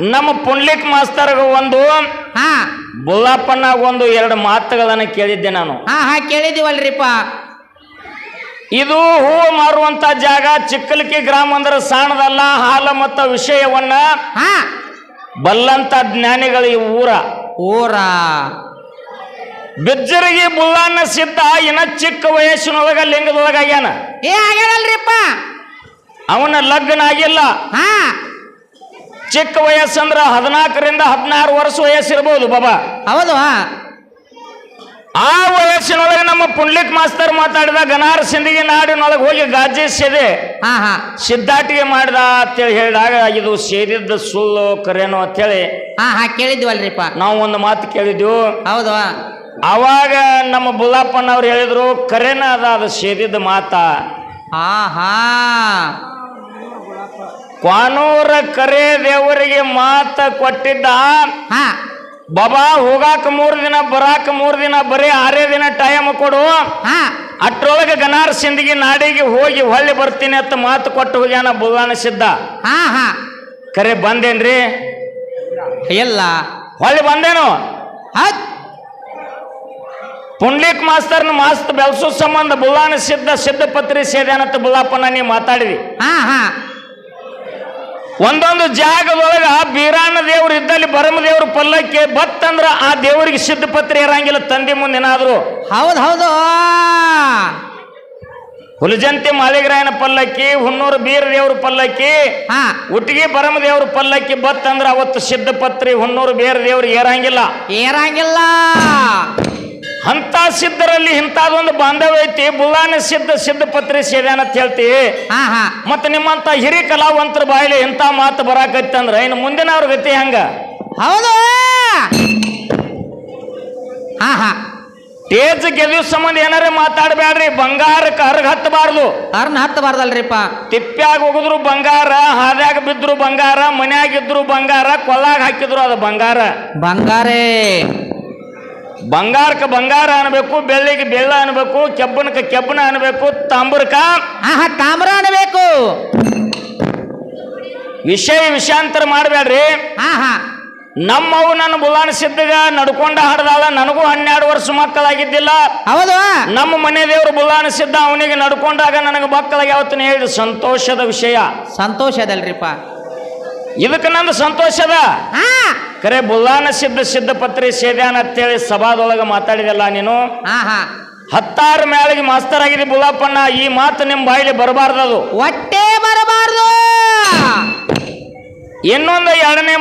ನಮ್ಮ ಪುಂಡ್ಲಿಕ್ ಮಾಸ್ತರ್ಗ ಒಂದು ಹಾ. ಬುಲ್ಲಪ್ಪನಾಗ ಒಂದು ಎರಡು ಮಾತುಗಳನ್ನು ಕೇಳಿದ್ದೆ ನಾನು. ಹಾ ಹಾ ಕೇಳಿದೀವಲ್ರಿಪ್ಪ. ಇದು ಹೂವು ಮಾರುವಂತ ಜಾಗ ಚಿಕ್ಕಲಿಕ್ಕಿ ಗ್ರಾಮ ಅಂದ್ರೆ ಸಾಣದಲ್ಲ ಹಾಲ ಮತ್ತ ವಿಷಯವನ್ನ ಹಾ. ಬಲ್ಲಂತ ಜ್ಞಾನಿಗಳು ಈ ಊರ. ಊರ. ಬಿಜ್ಜರಿಗೆ ಬುಲ್ಲನ್ನ ಸಿದ್ಧ ಇನ್ನ ಚಿಕ್ಕ ವಯಸ್ಸಿನೊಳಗ ಲಿಂಗದೊಳಗಾಗ್ಯಾನ ಏ ಅವನ ಲಗ್ನ ಆಗಿಲ್ಲ. ಹಾ. ಚಿಕ್ಕ ವಯಸ್ಸಂದ್ರ ಹದಿನಾಲ್ಕರಿಂದ ಹದಿನಾರು ವರ್ಷ ವಯಸ್ಸಿರ್ಬೋದು ಬಾಬಾ. ಹೌದು. ಆ ವಯಸ್ಸಿನೊಳಗೆ ನಮ್ಮ ಪುಂಡ್ಲಿಕ್ ಮಾಸ್ತರ್ ಮಾತಾಡಿದ ಗನಾರ ಸಿಂಧಿಗೆ ನಾಡಿನೊಳಗೆ ಹೋಗಿ ಗಾಜಿ ಸೇದೆ. ಹಾ ಹಾ. ಸಿದ್ಧಾಟಿಗೆ ಮಾಡಿದ ಅಂತೇಳಿ ಹೇಳಿದಾಗ ಇದು ಸೇರಿದ್ದ ಸುಳ್ಳು ಕರೇನು ಅಂತೇಳಿ. ಕೇಳಿದ್ವಲ್ರಿಪ್ಪ. ನಾವು ಒಂದು ಮಾತು ಕೇಳಿದ್ವು. ಹೌದು. ಅವಾಗ ನಮ್ಮ ಬುಲ್ಲಪ್ಪನವ್ರು ಹೇಳಿದ್ರು ಕರೇನ ಅದ ಅದು ಸೇರಿದ್ದ ಮಾತಾ. ಆಹಾ. ಕ್ವಾನೂರ ಕರೆ ದೇವರಿಗೆ ಮಾತ ಕೊಟ್ಟಿದ್ದ. ಹಾ. ಬಾಬಾ ಹೋಗಾಕ ಮೂರ್ ದಿನ ಬರಾಕ ಮೂರ್ ದಿನ ಬರೀ ಆರೇ ದಿನ ಟೈಮ್ ಕೊಡು. ಹಾ. ಅಟ್ರೊಳಗೆ ಗನಾರ್ ಸಿಂದಗಿ ನಾಡಿಗೆ ಹೋಗಿ ಹೊಳ್ಳಿ ಬರ್ತೀನಿ ಅಂತ ಮಾತು ಕೊಟ್ಟು ಹೋಗ್ಯಾನ ಬುಲ್ಲಾನ ಸಿದ್ಧ. ಹಾ ಹಾ. ಕರೆ ಬಂದೇನ್ರಿ? ಇಲ್ಲ. ಹೊಳ್ಳಿ ಬಂದೇನು? ಹತ್ ಪುಂಡ್ಲಿಕ್ ಮಾಸ್ತರ್ನ ಮಾಸ್ತ್ ಬೆಳಸೋ ಸಂಬಂಧ ಬುಲ್ಲಾನ ಸಿದ್ಧ ಸಿದ್ಧಪತ್ರಿ ಸೇದ್ಯಾನಂತ ಬುಲ್ಲಪ್ಪನ ನೀ ಮಾತಾಡಿದಿ. ಹಾ ಹಾ. ಒಂದೊಂದು ಜಾಗದೊಳಗ ಬೀರಾಣ ದೇವ್ರು ಇದ್ದಲ್ಲಿ ಬರಮ ದೇವ್ರ ಪಲ್ಲಕ್ಕೆ ಬತ್ತಂದ್ರ ಆ ದೇವರಿಗೆ ಸಿದ್ಧಪತ್ರ ಇರಂಗಿಲ್ಲ ತಂದೆ ಮುಂದೆ ಏನಾದ್ರು? ಹೌದು ಹೌದು. ಹುಲಜಂತಿ ಮಾಲಿಗ್ರಾಯನ ಪಲ್ಲಕ್ಕಿ ಹುನ್ನೂರು ಬೀರ ದೇವ್ರ ಪಲ್ಲಕ್ಕಿ ಬರಮ ದೇವ್ರ ಪಲ್ಲಕ್ಕಿ ಬತ್ತಂದ್ರ ಅವತ್ತು ಸಿದ್ಧಪತ್ರಿ ಹುನ್ನೂರು ಬೇರ ದೇವ್ರಿಗೆ ಏರಂಗಿಲ್ಲ. ಏರಂಗಿಲ್ಲ. ಅಂತ ಸಿದ್ಧರಲ್ಲಿ ಇಂಥದೊಂದು ಬಾಂಧವ್ಯ ಐತಿ ಬುಲ್ಲಾನ ಸಿದ್ಧ ಸಿದ್ಧಪತ್ರಿ ಸೇದ್ಯಾನ ಅಂತ ಹೇಳ್ತಿ. ಹಾ ಹಾ. ಮತ್ತೆ ನಿಮ್ಮಂತ ಹಿರಿ ಕಲಾವಂತರ ಬಾಯಿಲಿ ಇಂಥ ಮಾತು ಬರಾಕೈತಿ ಅಂದ್ರೆ ಇನ್ನು ಮುಂದಿನ ಅವ್ರ ಗತಿ ಹೆಂಗ? ಹೌದು. ಹಾ ಹಾ. ತೇಜ್ ಗೆದಿವ್ ಸಂಬಂಧ ಏನಾರ ಮಾತಾಡಬೇಡ್ರಿ ಬಂಗಾರಕ್ಕೆ ಹರಗ ಹತ್ತಬಾರ್ದು. ಅರ್ನ ಹತ್ತಬಾರ್ದಲ್ರಿಪ್ಪ. ತಿಪ್ಪ್ಯಾಗ ಹೋಗಿದ್ರು ಬಂಗಾರ ಹಾದ್ಯಾಗ ಬಿದ್ರು ಬಂಗಾರ ಮನ್ಯಾಗ ಇದ್ರು ಬಂಗಾರ ಕೊಲ್ಲಾಗ ಹಾಕಿದ್ರು ಅದು ಬಂಗಾರ. ಬಂಗಾರೇ. ಬಂಗಾರಕ್ಕೆ ಬಂಗಾರ ಅನ್ಬೇಕು ಬೆಳ್ಳಿಗೆ ಬೆಳ್ಳ ಅನ್ಬೇಕು ಕೆಬ್ಬನಕ್ಕೆ ಕೆಬ್ಬನ ಅನ್ಬೇಕು ತಾಮ್ರಕ ಹಾ ಹಾ ತಾಮ್ರ ಅನ್ಬೇಕು. ವಿಷಯ ವಿಷಾಂತರ ಮಾಡಬೇಡ್ರಿ ಆಹಾ. ನಮ್ಮವು ನನ್ನ ಬುಲಾನ್ ಸಿದ್ಧಗ ನಡ್ಕೊಂಡ ಹಾಡ್ದಾಳ ನನಗೂ ಹನ್ನೆರಡು ವರ್ಷ ಮಕ್ಕಳಾಗಿದ್ದಿಲ್ಲ. ಹೌದು. ನಮ್ಮ ಮನೆ ದೇವರು ಬುಲಾನ ಸಿದ್ಧ ಅವನಿಗೆ ನಡ್ಕೊಂಡಾಗ ನನಗೆ ಮಕ್ಕಳಾಗಿ ಯಾವತ್ತೂ ಹೇಳಿದ ಸಂತೋಷದ ವಿಷಯ. ಸಂತೋಷ ಅದಲ್ರಿಪ್ಪ. ಇದಕ್ಕೆ ನಂದು ಸಂತೋಷದ? ಹಾ. ಕರೆ ಬುಲ್ಲಾನ ಸಿದ್ಧ ಸಿದ್ಧಪತ್ರಿ ಸೇದ್ಯಾನ ಅಂತೇಳಿ ಸಭಾದೊಳಗೆ ಮಾತಾಡಿದಲ್ಲ ನೀನು? ಹಾ ಹಾ ಹತ್ತಾರು ಮೇಳಿಗೆ ಮಾಸ್ತರ್ ಆಗಿದೆ ಬುಲ್ಲಾಪಣ್ಣ ಈ ಮಾತು ನಿಮ್ಮ ಬಾಯಿಲಿ ಬರಬಾರ್ದದು. ಹೊಟ್ಟೆ ಬರಬಾರ್ದು. ಇನ್ನೊಂದು ಎರಡನೇ